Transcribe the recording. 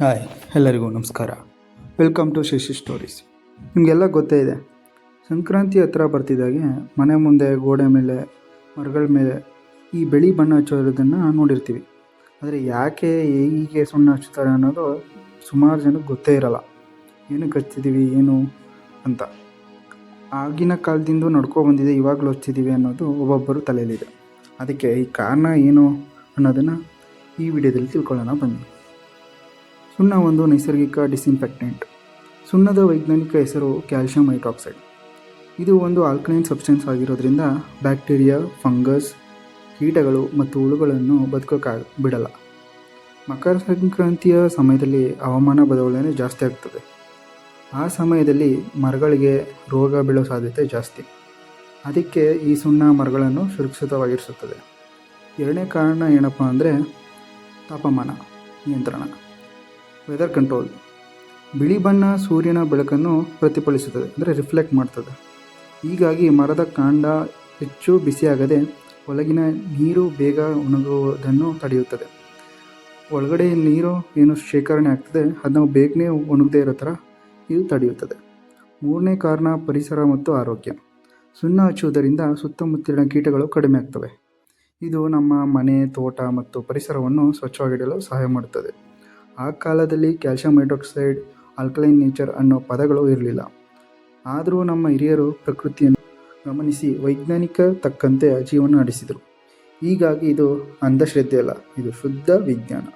Hi, ಎಲ್ಲರಿಗೂ ನಮಸ್ಕಾರ. Welcome to Shashi stories ನಿಮಗೆಲ್ಲ ಗೊತ್ತೇ ಇದೆ, ಸಂಕ್ರಾಂತಿ ಹತ್ರ ಬರ್ತಿದ್ದಾಗೆ ಮನೆ ಮುಂದೆ ಗೋಡೆ ಮೇಲೆ, ಮರಗಳ ಮೇಲೆ ಈ ಬೆಳಿ ಬಣ್ಣ ಹಚ್ಚೋದನ್ನು ನೋಡಿರ್ತೀವಿ. ಆದರೆ ಯಾಕೆ ಹೀಗೆ ಸುಣ್ಣ ಹಚ್ಚುತ್ತಾರೆ ಅನ್ನೋದು ಸುಮಾರು ಜನಕ್ಕೆ ಗೊತ್ತೇ ಇರಲ್ಲ. ಏನಕ್ಕೆ ಹಚ್ತಿದ್ದೀವಿ ಏನು ಅಂತ. ಆಗಿನ ಕಾಲದಿಂದ ನಡ್ಕೊ ಬಂದಿದೆ, ಇವಾಗಲೂ ಹಚ್ತಿದ್ದೀವಿ ಅನ್ನೋದು ಒಬ್ಬೊಬ್ಬರು ತಲೆಯಲ್ಲಿದೆ. ಅದಕ್ಕೆ ಈ ಕಾರಣ ಏನು ಅನ್ನೋದನ್ನು ಈ ವಿಡಿಯೋದಲ್ಲಿ ತಿಳ್ಕೊಳ್ಳೋಣ ಬನ್ನಿ. ಸುಣ್ಣ ಒಂದು ನೈಸರ್ಗಿಕ ಡಿಸ್ಇನ್ಫೆಕ್ಟೆಂಟ್ ಸುಣ್ಣದ ವೈಜ್ಞಾನಿಕ ಹೆಸರು ಕ್ಯಾಲ್ಶಿಯಂ ಹೈಡ್ರಾಕ್ಸೈಡ್. ಇದು ಒಂದು ಆಲ್ಕಲೈನ್ ಸಬ್ಸ್ಟೆನ್ಸ್ ಆಗಿರೋದ್ರಿಂದ ಬ್ಯಾಕ್ಟೀರಿಯಾ, ಫಂಗಸ್, ಕೀಟಗಳು ಮತ್ತು ಹುಳುಗಳನ್ನು ಬದುಕೋಕ್ಕೆ ಬಿಡಲ್ಲ. ಮಕರ ಸಂಕ್ರಾಂತಿಯ ಸಮಯದಲ್ಲಿ ಹವಾಮಾನ ಬದಲಾವಣೆ ಜಾಸ್ತಿ ಆಗ್ತದೆ. ಆ ಸಮಯದಲ್ಲಿ ಮರಗಳಿಗೆ ರೋಗ ಬೀಳೋ ಸಾಧ್ಯತೆ ಜಾಸ್ತಿ. ಅದಕ್ಕೆ ಈ ಸುಣ್ಣ ಮರಗಳನ್ನು ಸುರಕ್ಷಿತವಾಗಿರಿಸುತ್ತದೆ. ಎರಡನೇ ಕಾರಣ ಏನಪ್ಪ ಅಂದರೆ ತಾಪಮಾನ ನಿಯಂತ್ರಣ. ವೆದರ್ ಕಂಟ್ರೋಲ್ ಬಿಳಿ ಬಣ್ಣ ಸೂರ್ಯನ ಬೆಳಕನ್ನು ಪ್ರತಿಫಲಿಸುತ್ತದೆ, ಅಂದರೆ ರಿಫ್ಲೆಕ್ಟ್ ಮಾಡ್ತದೆ. ಹೀಗಾಗಿ ಮರದ ಕಾಂಡ ಹೆಚ್ಚು ಬಿಸಿಯಾಗದೆ ಒಳಗಿನ ನೀರು ಬೇಗ ಒಣಗುವುದನ್ನು ತಡೆಯುತ್ತದೆ. ಒಳಗಡೆ ನೀರು ಏನು ಶೇಖರಣೆ ಆಗ್ತದೆ, ಅದನ್ನು ಬೇಗನೆ ಒಣಗದೇ ಇರೋ ಥರ ಇದು ತಡೆಯುತ್ತದೆ. ಮೂರನೇ ಕಾರಣ ಪರಿಸರ ಮತ್ತು ಆರೋಗ್ಯ. ಸುಣ್ಣ ಹಚ್ಚುವುದರಿಂದ ಸುತ್ತಮುತ್ತಲಿನ ಕೀಟಗಳು ಕಡಿಮೆ ಆಗ್ತವೆ. ಇದು ನಮ್ಮ ಮನೆ, ತೋಟ ಮತ್ತು ಪರಿಸರವನ್ನು ಸ್ವಚ್ಛವಾಗಿಡಲು ಸಹಾಯ ಮಾಡುತ್ತದೆ. ಆ ಕಾಲದಲ್ಲಿ ಕ್ಯಾಲ್ಷಿಯಂ ಹೈಡ್ರಾಕ್ಸೈಡ್, ಆಲ್ಕಲೈನ್ ನೇಚರ್ ಅನ್ನೋ ಪದಗಳು ಇರಲಿಲ್ಲ. ಆದರೂ ನಮ್ಮ ಹಿರಿಯರು ಪ್ರಕೃತಿಯನ್ನು ಗಮನಿಸಿ ವೈಜ್ಞಾನಿಕ ತಕ್ಕಂತೆ ಜೀವನ ನಡೆಸಿದರು. ಹೀಗಾಗಿ ಇದು ಅಂಧಶ್ರದ್ಧೆ ಅಲ್ಲ, ಇದು ಶುದ್ಧ ವಿಜ್ಞಾನ.